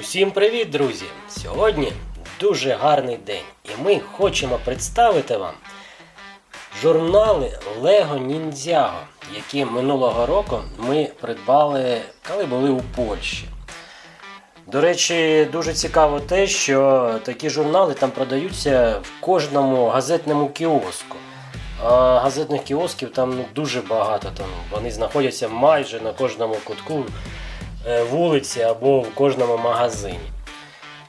Усім привіт, друзі! Сьогодні дуже гарний день, і ми хочемо представити вам журнали Lego Ninjago, які минулого року ми придбали, коли були у Польщі. До речі, дуже цікаво те, що такі журнали там продаються в кожному газетному кіоску. А газетних кіосків там ну, дуже багато. Там вони знаходяться майже на кожному кутку вулиці або в кожному магазині.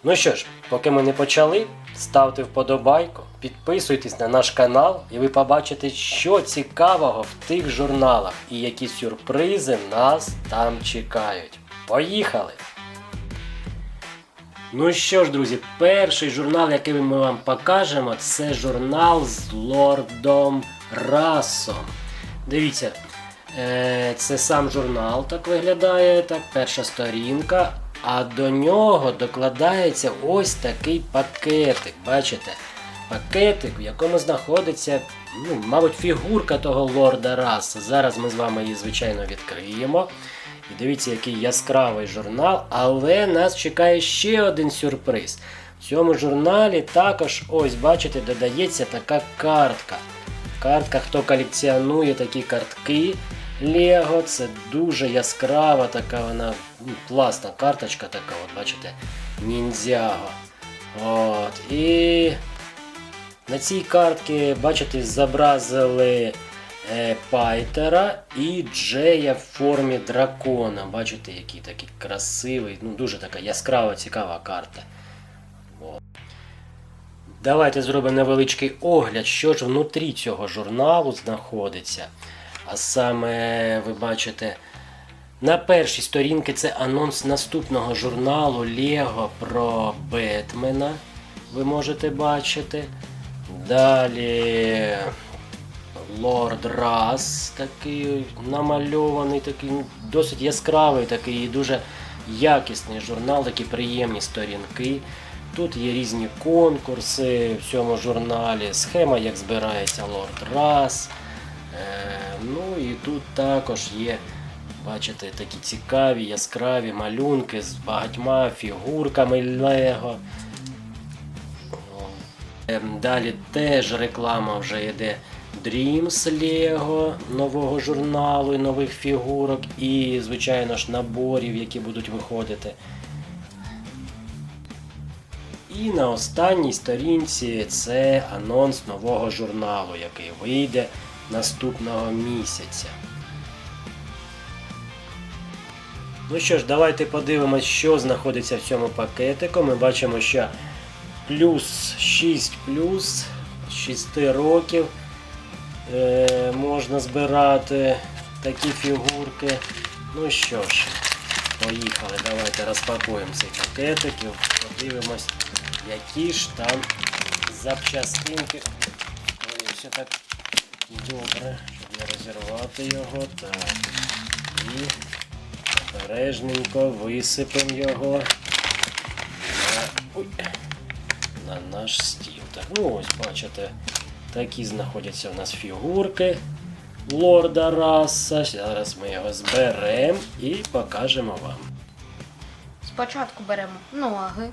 Ну що ж, поки ми не почали, ставте вподобайку, підписуйтесь на наш канал, і ви побачите, що цікавого в тих журналах і які сюрпризи нас там чекають. Поїхали! Ну що ж, друзі, перший журнал, який ми вам покажемо, це журнал з лордом Расом. Дивіться, е, це сам журнал так виглядає, так, перша сторінка. А до нього докладається ось такий пакетик. Бачите? Пакетик, в якому знаходиться, ну, мабуть, фігурка того лорда Раса. Зараз ми з вами її, звичайно, відкриємо. І дивіться, який яскравий журнал, але нас чекає ще один сюрприз. В цьому журналі також, ось, бачите, додається така картка. Картка, хто колекціонує такі картки Лего, це дуже яскрава така вона ну, класна карточка така, от бачите, ніндзяго. От. І на цій картці, бачите, зобразили е, Пайтера і Джея в формі дракона. Бачите, який такий красивий, ну дуже така яскрава, цікава карта. Давайте зробимо невеличкий огляд, що ж внутрі цього журналу знаходиться. А саме, ви бачите, на першій сторінці це анонс наступного журналу Лего про Бетмена. Ви можете бачити. Далі Лорд Рас, такий намальований, такий ну, досить яскравий, такий і дуже якісний журнал, такі приємні сторінки. Тут є різні конкурси в цьому журналі, схема, як збирається Лорд Рас. Е, ну і тут також є, бачите, такі цікаві, яскраві малюнки з багатьма фігурками Лего. Ем, Далі теж реклама вже йде Dreams Lego, нового журналу і нових фігурок, і, звичайно ж, наборів, які будуть виходити. І на останній сторінці це анонс нового журналу, який вийде наступного місяця. Ну що ж, давайте подивимось, що знаходиться в цьому пакетику. Ми бачимо, що плюс 6 плюс 6 років е, можна збирати такі фігурки. Ну що ж, поїхали. Давайте розпакуємо цей пакетик і подивимось, які ж там запчастинки. Ой, все так добре, щоб не розірвати його. Так. І обережненько висипемо його на, ой, на наш стіл. Так, ну ось бачите, такі знаходяться у нас фігурки лорда Раса. Зараз ми його зберемо і покажемо вам. Спочатку беремо ноги,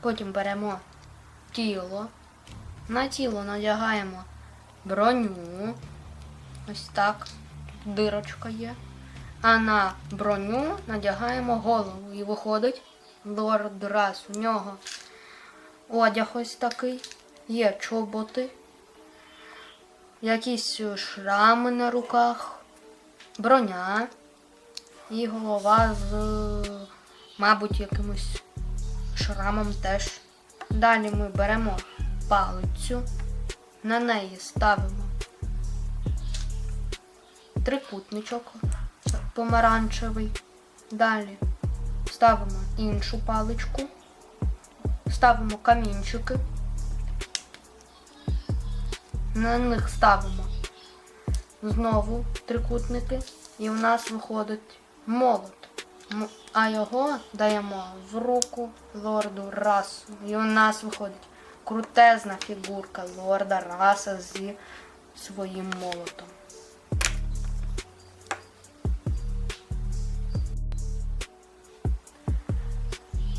потім беремо тіло. На тіло надягаємо броню. Ось так. Дирочка є. А на броню надягаємо голову. І виходить лорд раз. У нього одяг ось такий. Є чоботи, якісь шрами на руках, броня і голова з, мабуть, якимось шрамом теж. Далі ми беремо палицю, на неї ставимо трикутничок помаранчевий. Далі ставимо іншу паличку, ставимо камінчики, на них ставимо знову трикутники, і в нас виходить молот. М- А його даємо в руку лорду расу. І у нас виходить крутезна фігурка лорда раса зі своїм молотом.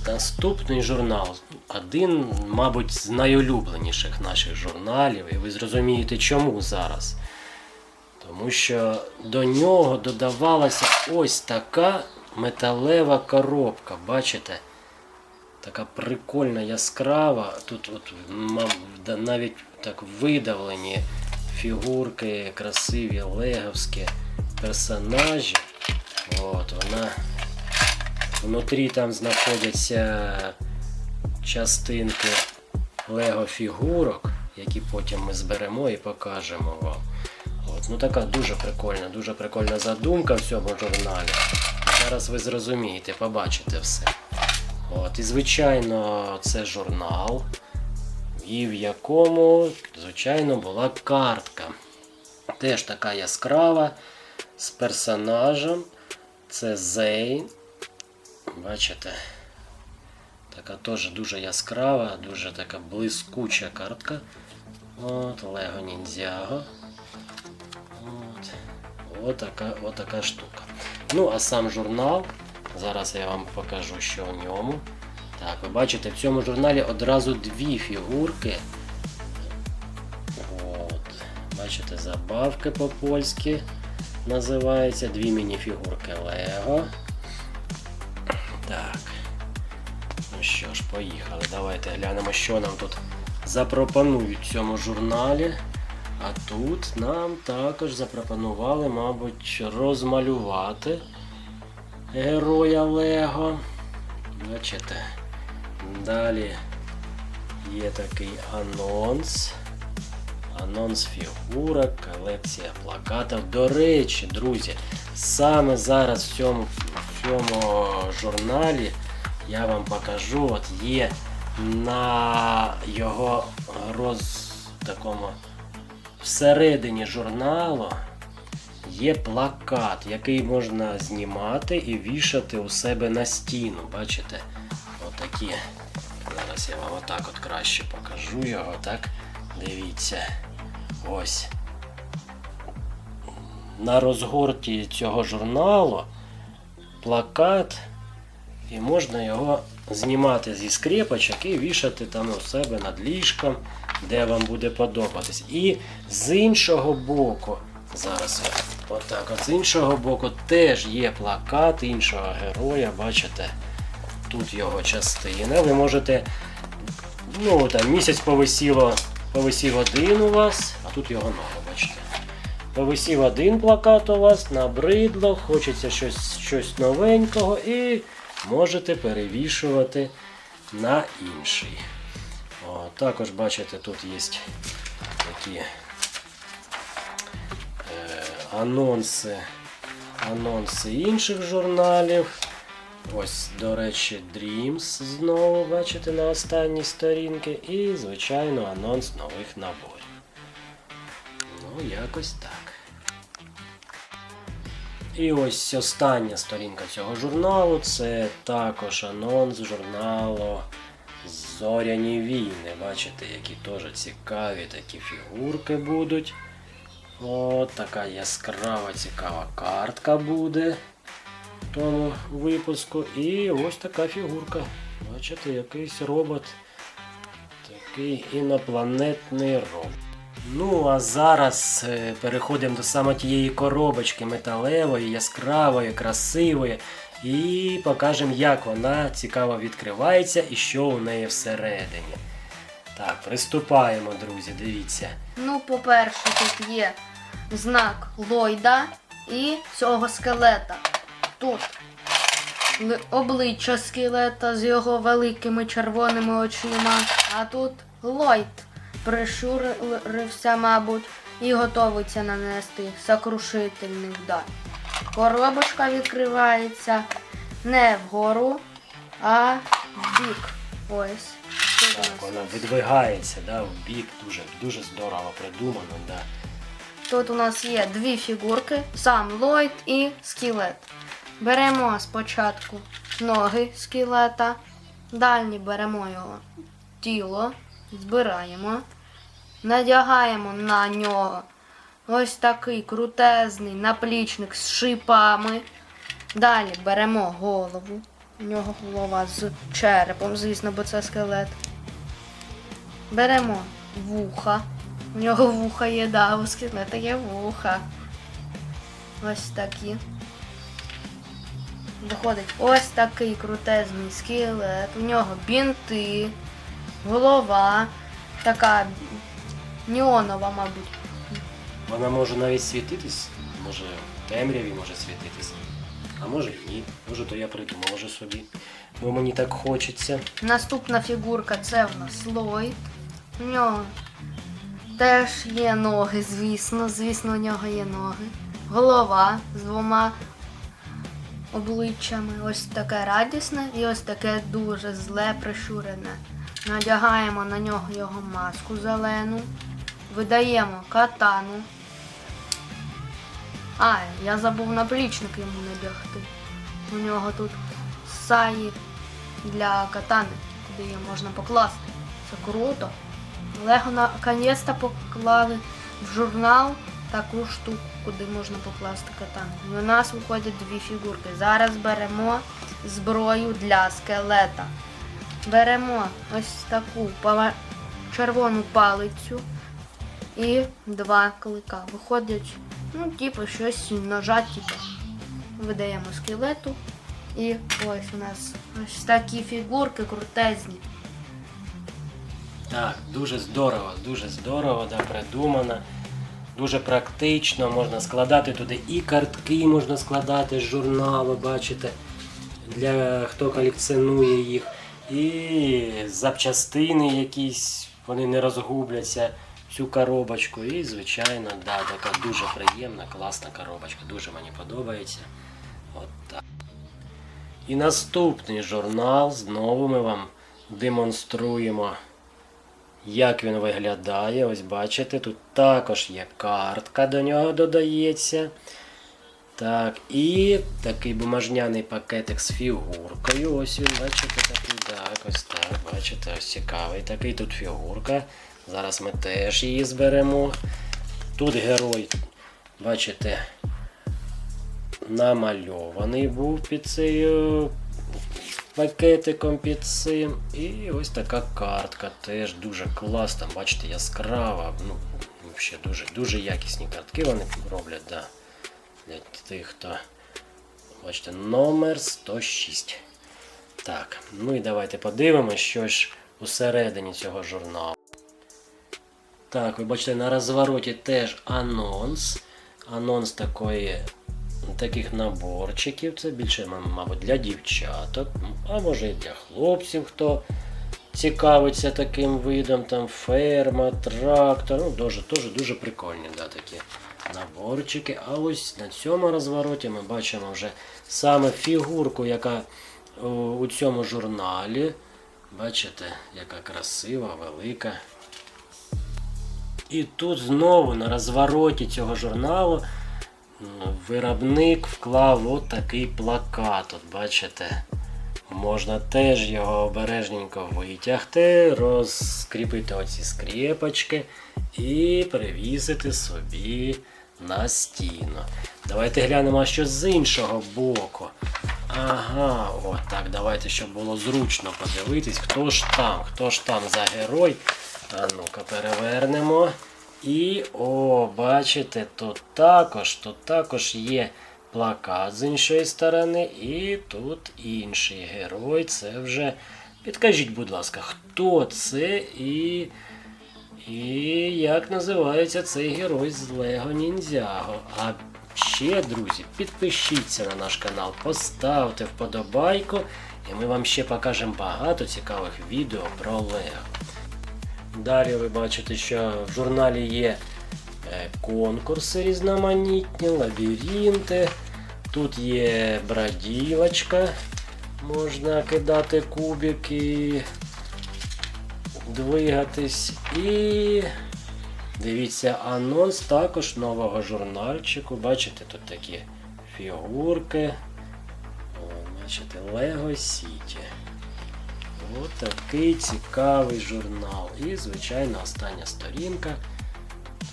Наступний журнал. Один, мабуть, з найулюбленіших наших журналів, і ви зрозумієте, чому зараз. Тому що до нього додавалася ось така металева коробка. Бачите? Така прикольна, яскрава. Тут от, навіть так видавлені фігурки, красиві леговські персонажі. От вона. Внутрі там знаходяться частинки лего фігурок, які потім ми зберемо і покажемо вам. От, ну така дуже прикольна, дуже прикольна задумка в цьому журналі. Зараз ви зрозумієте, побачите все. От, і звичайно, це журнал, і в якому, звичайно, була картка. Теж така яскрава з персонажем. Це Зейн. Бачите? Така теж дуже яскрава, дуже така блискуча картка. От, Лего Ніндзяго. От. Отака, отака штука. Ну, а сам журнал. Зараз я вам покажу, що в ньому. Так, ви бачите, в цьому журналі одразу дві фігурки. От. Бачите, забавки по-польськи називається. Дві мініфігурки Лего. Так. Ну що ж, поїхали. Давайте глянемо, що нам тут запропонують в цьому журналі. А тут нам також запропонували, мабуть, розмалювати героя Лего. Бачите. Далі є такий анонс. Анонс фігурок, колекція плакатів. До речі, друзі, саме зараз в цьому, в цьому журналі я вам покажу, от є на його роз такому всередині журналу є плакат, який можна знімати і вішати у себе на стіну. Бачите? Отакі. Зараз я вам отак от краще покажу його. Так, дивіться. Ось. На розгорті цього журналу плакат, і можна його знімати зі скрепочок і вішати там у себе над ліжком, де вам буде подобатись. І з іншого боку, зараз отак, от з іншого боку теж є плакат іншого героя, бачите, тут його частина. Ви можете, ну там місяць повисіло, повисів один у вас, а тут його нога, бачите. Повисів один плакат у вас, набридло, хочеться щось, щось новенького і можете перевішувати на інший. О, також бачите, тут є такі е, анонси, анонси інших журналів. Ось, до речі, Dreams знову бачите на останній сторінці. І, звичайно, анонс нових наборів. Ну, якось так. І ось остання сторінка цього журналу це також анонс журналу Зоряні війни. Бачите, які теж цікаві такі фігурки будуть. От така яскрава цікава картка буде в тому випуску. І ось така фігурка. Бачите, якийсь робот. Такий інопланетний робот. Ну, а зараз е, переходимо до саме тієї коробочки металевої, яскравої, красивої. І покажемо, як вона цікаво відкривається і що у неї всередині. Так, приступаємо, друзі, дивіться. Ну, по-перше, тут є знак Ллойда і цього скелета. Тут обличчя скелета з його великими червоними очима, а тут Ллойд прищурився, мабуть, і готовиться нанести сокрушительний удар. Коробочка відкривається не вгору, а вбік. Ось. Так, вона видвигається да, в бік, дуже, дуже здорово придумано. Да. Тут у нас є дві фігурки, сам Ллойд і скелет. Беремо спочатку ноги скелета, далі беремо його тіло, збираємо, надягаємо на нього ось такий крутезний наплічник з шипами. Далі беремо голову, У нього голова з черепом, звісно, бо це скелет. Беремо вуха. У нього вуха є, да, у скелета є вуха. Ось такі. Виходить ось такий крутезний скелет. У нього бінти, голова, така неонова, мабуть. Вона може навіть світитись, може в темряві може світитись. А може і ні. Може то я придумав вже собі. Бо мені так хочеться. Наступна фігурка це в нас Ллойд. У нього теж є ноги, звісно. Звісно, у нього є ноги. Голова з двома обличчями. Ось таке радісне і ось таке дуже зле прищурене. Надягаємо на нього його маску зелену. Видаємо катану. А, я забув наплічник йому надягти. У нього тут саї для катани, куди її можна покласти. Це круто. Лего наконець-то поклали в журнал таку штуку, куди можна покласти катану. І у нас виходять дві фігурки. Зараз беремо зброю для скелета. Беремо ось таку червону палицю і два клика. Виходять, ну, типу, щось ножа, типу. Видаємо скелету. І ось у нас ось такі фігурки крутезні. Так, дуже здорово, дуже здорово, да, придумано. Дуже практично, можна складати туди і картки можна складати з журналу, бачите, для хто колекціонує їх. І запчастини якісь, вони не розгубляться цю коробочку. І, звичайно, да, така дуже приємна, класна коробочка. Дуже мені подобається. От так. І наступний журнал знову ми вам демонструємо як він виглядає. Ось бачите, тут також є картка до нього додається. Так, і такий бумажняний пакетик з фігуркою. Ось він, бачите, такий, так, ось так, бачите, ось цікавий такий тут фігурка. Зараз ми теж її зберемо. Тут герой, бачите, намальований був під цією пакетиком під цим. І ось така картка теж дуже класна. Бачите, яскрава. Ну, взагалі дуже, дуже якісні картки вони роблять, да. Для тих, хто. Бачите, номер 106. Так, ну і давайте подивимося, що ж усередині цього журналу. Так, ви бачите, на розвороті теж анонс. Анонс такої таких наборчиків. Це більше, мабуть, для дівчаток, а може і для хлопців, хто цікавиться таким видом, там ферма, трактор. Ну, дуже, дуже, дуже прикольні да, такі наборчики. А ось на цьому розвороті ми бачимо вже саме фігурку, яка у цьому журналі. Бачите, яка красива, велика. І тут знову на розвороті цього журналу виробник вклав от такий плакат. От бачите, можна теж його обережненько витягти, розкріпити оці скріпочки і привісити собі на стіну. Давайте глянемо, що з іншого боку. Ага, от так, давайте, щоб було зручно подивитись, хто ж там, хто ж там за герой. А ну-ка перевернемо. І о, бачите, тут також, тут також є плакат з іншої сторони, і тут інший герой. Це вже. Підкажіть, будь ласка, хто це і. І як називається цей герой з Лего Ніндзяго? А ще, друзі, підпишіться на наш канал, поставте вподобайку, і ми вам ще покажемо багато цікавих відео про Лего. Далі ви бачите, що в журналі є конкурси різноманітні, лабіринти. Тут є броділочка, можна кидати кубики, двигатись. І дивіться анонс також нового журнальчику. Бачите, тут такі фігурки. О, бачите, Lego City. Ось такий цікавий журнал. І, звичайно, остання сторінка.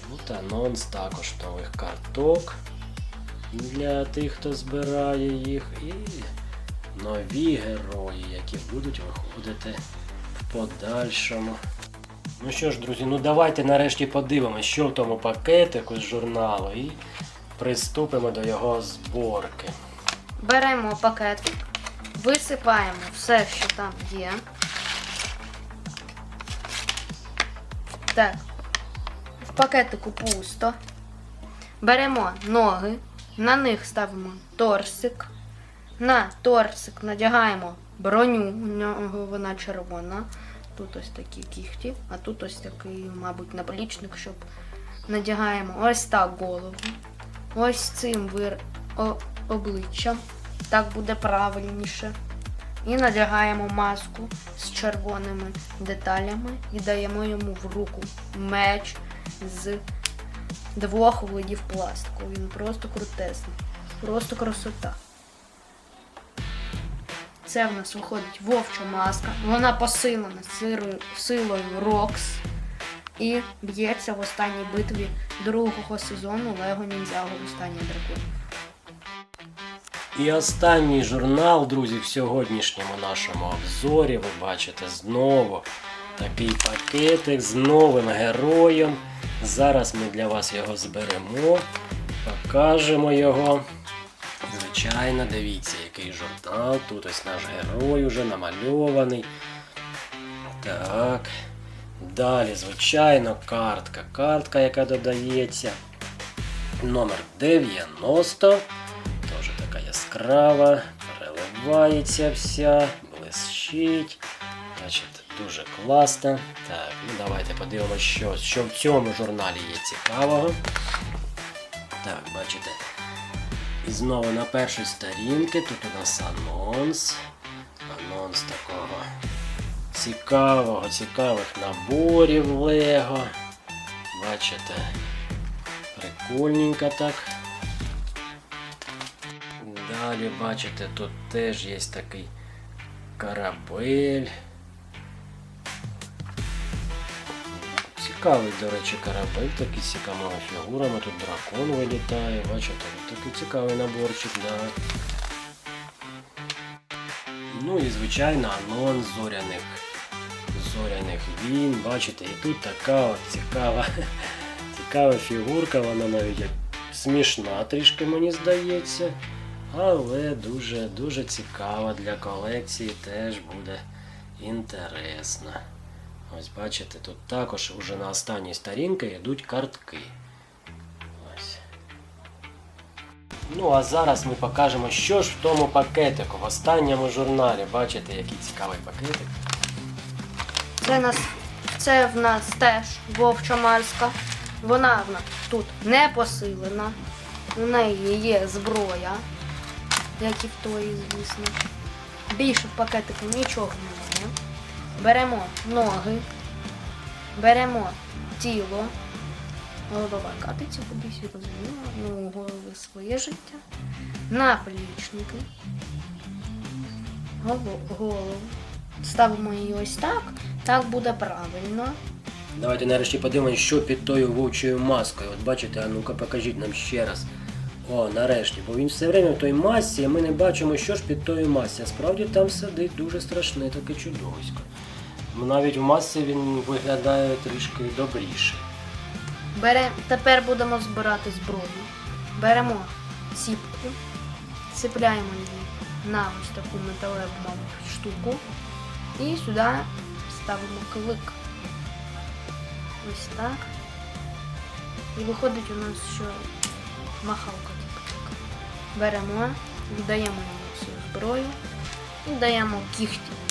Тут анонс також нових карток для тих, хто збирає їх. І нові герої, які будуть виходити в подальшому. Ну що ж, друзі, ну давайте нарешті подивимося, що в тому пакетику з журналу, і приступимо до його зборки. Беремо пакетик, висипаємо все, що там є. Так. Пакетику пусто. Беремо ноги, на них ставимо торсик. На торсик надягаємо броню, у нього вона червона. Тут ось такі кіхті, а тут ось такий, мабуть, наплічник, щоб надягаємо ось так голову. Ось цим вир... обличчям. Так буде правильніше. І надягаємо маску з червоними деталями і даємо йому в руку меч з двох видів пластику. Він просто крутесний. Просто красота. Це в нас виходить вовча маска. Вона посилена сирою, силою Рокс і б'ється в останній битві другого сезону Лего Ніндзяго останній дракон. І останній журнал, друзі, в сьогоднішньому нашому обзорі. Ви бачите знову такий пакетик з новим героєм. Зараз ми для вас його зберемо, покажемо його. Звичайно, дивіться, який журнал. Тут ось наш герой уже намальований. Так. Далі, звичайно, картка. Картка, яка додається. Номер 90. Теж така яскрава, переливається вся, блищить. Дуже класно. Так, ну давайте подивимося, що, що в цьому журналі є цікавого. Так, бачите. І знову на першій сторінці тут у нас анонс. Анонс такого цікавого, цікавих наборів Лего. Бачите, прикольненько так. Далі, бачите, тут теж є такий корабель. Цікавий, до речі, корабель, такий з цікавими фігурами. Тут дракон вилітає, бачите, такий цікавий наборчик, да. Ну і звичайно анонс зоряних зоряних війн. Бачите, і тут така от цікава, цікава фігурка, вона навіть смішна трішки, мені здається. Але дуже дуже цікава для колекції теж буде інтересна. Ось бачите, тут також уже на останній сторінці йдуть картки. Ну а зараз ми покажемо, що ж в тому пакетику, в останньому журналі. Бачите, який цікавий пакетик. Це, нас, це в нас теж вовча маска. Вона в нас тут не посилена. У неї є зброя, як і в тої, звісно. Більше в пакетику нічого немає. Беремо ноги, беремо тіло. Голова катиться кудись, розуміло. Ну, голови своє життя. Наплічники. Голо- Голову. Ставимо її ось так. Так буде правильно. Давайте нарешті подивимося, що під тою вовчою маскою. От бачите, а ну-ка покажіть нам ще раз. О, нарешті, бо він все время в той масці, і ми не бачимо, що ж під тою масці. А справді там сидить дуже страшне таке чудовисько. Навіть в масці він виглядає трішки добріше. Бере... Тепер будемо збирати зброю. Беремо ціпку, цепляємо її на ось таку металеву штуку і сюди ставимо клик. Ось так. І виходить у нас що махалка тільки. Беремо, віддаємо йому всю зброю і даємо кіхті.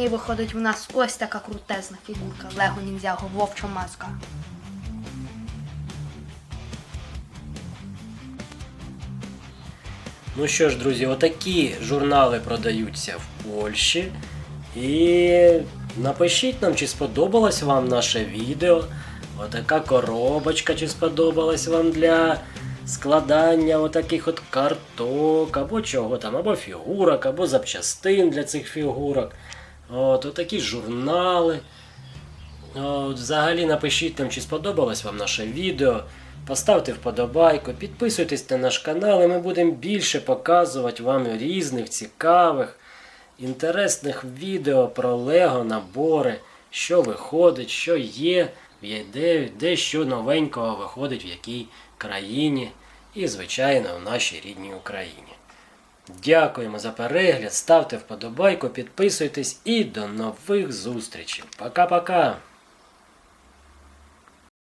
І виходить у нас ось така крутезна фігурка Лего Ніндзяго Вовча маска. Ну що ж, друзі, отакі журнали продаються в Польщі. І напишіть нам, чи сподобалось вам наше відео. Отака коробочка, чи сподобалась вам для складання отаких от карток, або чого там, або фігурок, або запчастин для цих фігурок. От, отакі журнали. От, взагалі напишіть нам, чи сподобалось вам наше відео. Поставте вподобайку, підписуйтесь на наш канал, і ми будемо більше показувати вам різних цікавих, інтересних відео про Лего набори, що виходить, що є, де, де що новенького виходить в якій країні і, звичайно, в нашій рідній Україні. Дякуємо за перегляд, ставте вподобайку, підписуйтесь і до нових зустрічей. Пока-пока!